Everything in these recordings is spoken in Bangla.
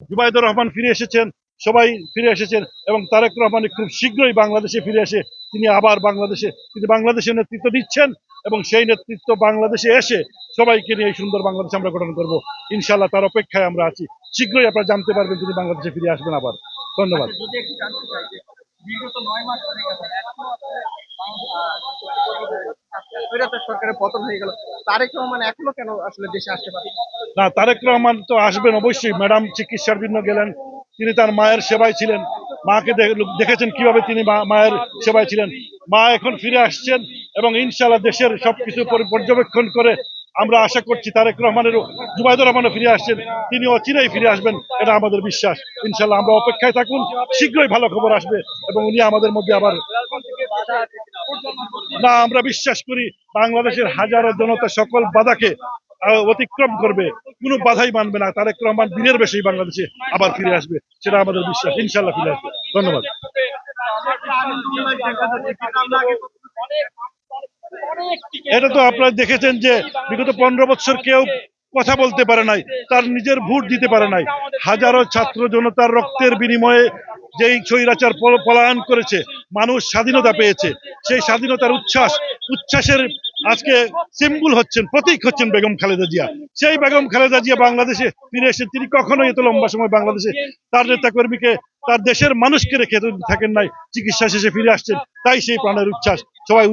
জুবাইদুর রহমান ফিরে এসেছেন সবাই ফিরে এসেছেন এবং তারেক রহমান খুব শীঘ্রই বাংলাদেশে ফিরে এসে তিনি আবার বাংলাদেশে তিনি বাংলাদেশের নেতৃত্ব দিচ্ছেন এবং সেই নেতৃত্ব বাংলাদেশে এসে সবাইকে নিয়ে এই সুন্দর বাংলাদেশ আমরা গঠন করব। ইনশাল্লাহ তার অপেক্ষায় আমরা আছি। শীঘ্রই আপনারা জানতে পারবেন তিনি বাংলাদেশে ফিরে আসবেন আবার। ধন্যবাদ। আচ্ছা, সরকারের পতন হয়ে গেল। তারেক রহমান এখনও কেন আসলে দেশে আসতে পারে না, তারেক রহমান তো আসবেন অবশ্যই। ম্যাডাম চিকিৎসার জন্য গেলেন। তিনি তার মায়ের সেবায় ছিলেন। মাকে দেখেছেন কীভাবে তিনি মায়ের সেবায় ছিলেন। মা এখন ফিরে আসছেন এবং ইনশাল্লাহ দেশের সবকিছু পরি- পর্যবেক্ষণ করে আমরা আশা করছি তারেক রহমানের জুবাইদুর রহমানও ফিরে আসছেন। তিনি অচিরেই ফিরে আসবেন, এটা আমাদের বিশ্বাস। ইনশাল্লাহ আমরা অপেক্ষায় থাকুন, শীঘ্রই ভালো খবর আসবে এবং উনি আমাদের মধ্যে আবার না, আমরা বিশ্বাস করি বাংলাদেশের হাজারো জনতা সকল বাধাকে অতিক্রম করবে, কোনো বাধাই মানবে না। তারেক রহমান দিনের বেশি বাংলাদেশে আবার ফিরে আসবে, সেটা আমাদের বিশ্বাস। ইনশাল্লাহ ফিরে আসবে। ধন্যবাদ। এটা তো আপনারা দেখেছেন যে বিগত পনেরো বছর কেউ কথা বলতে পারে নাই, তার নিজের ভোট দিতে পারে নাই। হাজারো ছাত্র জনতার রক্তের বিনিময়ে যেই স্বৈরাচার পলায়ন করেছে, মানুষ স্বাধীনতা পেয়েছে। সেই স্বাধীনতার উচ্ছ্বাস, উচ্ছ্বাসের আজকে সিম্বল হচ্ছেন, প্রতীক হচ্ছেন বেগম খালেদা জিয়া। সেই বেগম খালেদা জিয়া বাংলাদেশে ফিরে এসে তিনি কখনোই এত লম্বা সময় বাংলাদেশে তার নেতা কর্মীকে, তার দেশের মানুষকে রেখে থাকেন নাই, চিকিৎসা শেষে ফিরে আসছেন। তাই সেই প্রাণের উচ্ছ্বাস। সবাই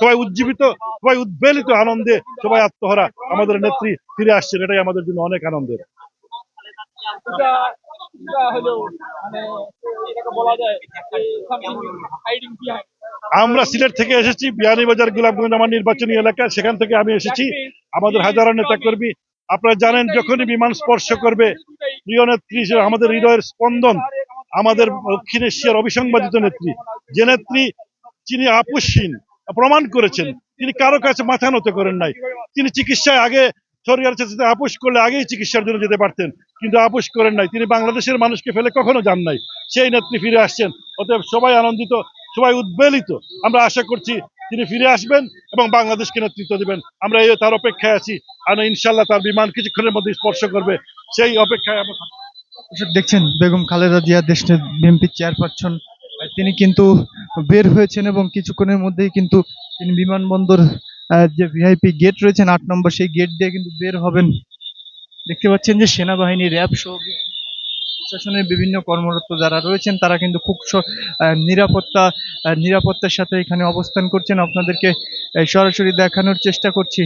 সবাই উজ্জীবিত, সবাই উদ্বেলিত, আনন্দে, সবাই আত্মহারা। আমাদের নেত্রী ফিরে আসছেন, এটাই আমাদের জন্য অনেক আনন্দের। মানে বলা যায় আমরা সিলেট থেকে এসেছি বিয়ানীবাজার গোলাপগঞ্জ আমার নির্বাচনী এলাকা, সেখান থেকে আমি এসেছি। আমাদের হাজারো নেতা কর্মী আপনারা জানেন যখনই বিমান স্পর্শ করবে, প্রিয় নেত্রী আমাদের হৃদয়ের স্পন্দন, আমাদের দক্ষিণ এশিয়ার অবিসংবাদিত নেত্রী। যে নেত্রী যিনি আপোষহীন, প্রমাণ করেছেন, তিনি কারও কাছে মাথা নত করেন নাই। তিনি চিকিৎসায় আগে সরকারের সাথে আপোষ করলে আগেই চিকিৎসার জন্য যেতে পারতেন, কিন্তু আপোষ করেন নাই। তিনি বাংলাদেশের মানুষকে ফেলে কখনো যান নাই। সেই নেত্রী ফিরে আসছেন, অতএব সবাই আনন্দিত সবাই উদ্বেলিত। আমরা আশা করছি তিনি ফিরে আসবেন এবং বাংলাদেশকে নেতৃত্ব দেবেন। আমরা এই তার অপেক্ষায় আছি। আর ইনশাল্লাহ তার বিমান কিছুক্ষণের মধ্যে স্পর্শ করবে। সেই অপেক্ষায় আমরা দেখছেন, বেগম খালেদা জিয়া দেশ বিএনপি চেয়ারপারসন। তিনি কিন্তু বের হয়েছেন এবং কিছুক্ষণের মধ্যেই কিন্তু তিনি বিমানবন্দর যে ভিআইপি গেট রয়েছেন আট নম্বর সেই গেট দিয়ে কিন্তু বের হবেন। দেখতে পাচ্ছেন যে সেনাবাহিনী র্যাব সহ প্রশাসনের বিভিন্ন কর্মরত যারা রয়েছেন, তারা কিন্তু খুব নিরাপত্তা নিরাপত্তার সাথে এখানে অবস্থান করছেন। আপনাদেরকে সরাসরি দেখানোর চেষ্টা করছি।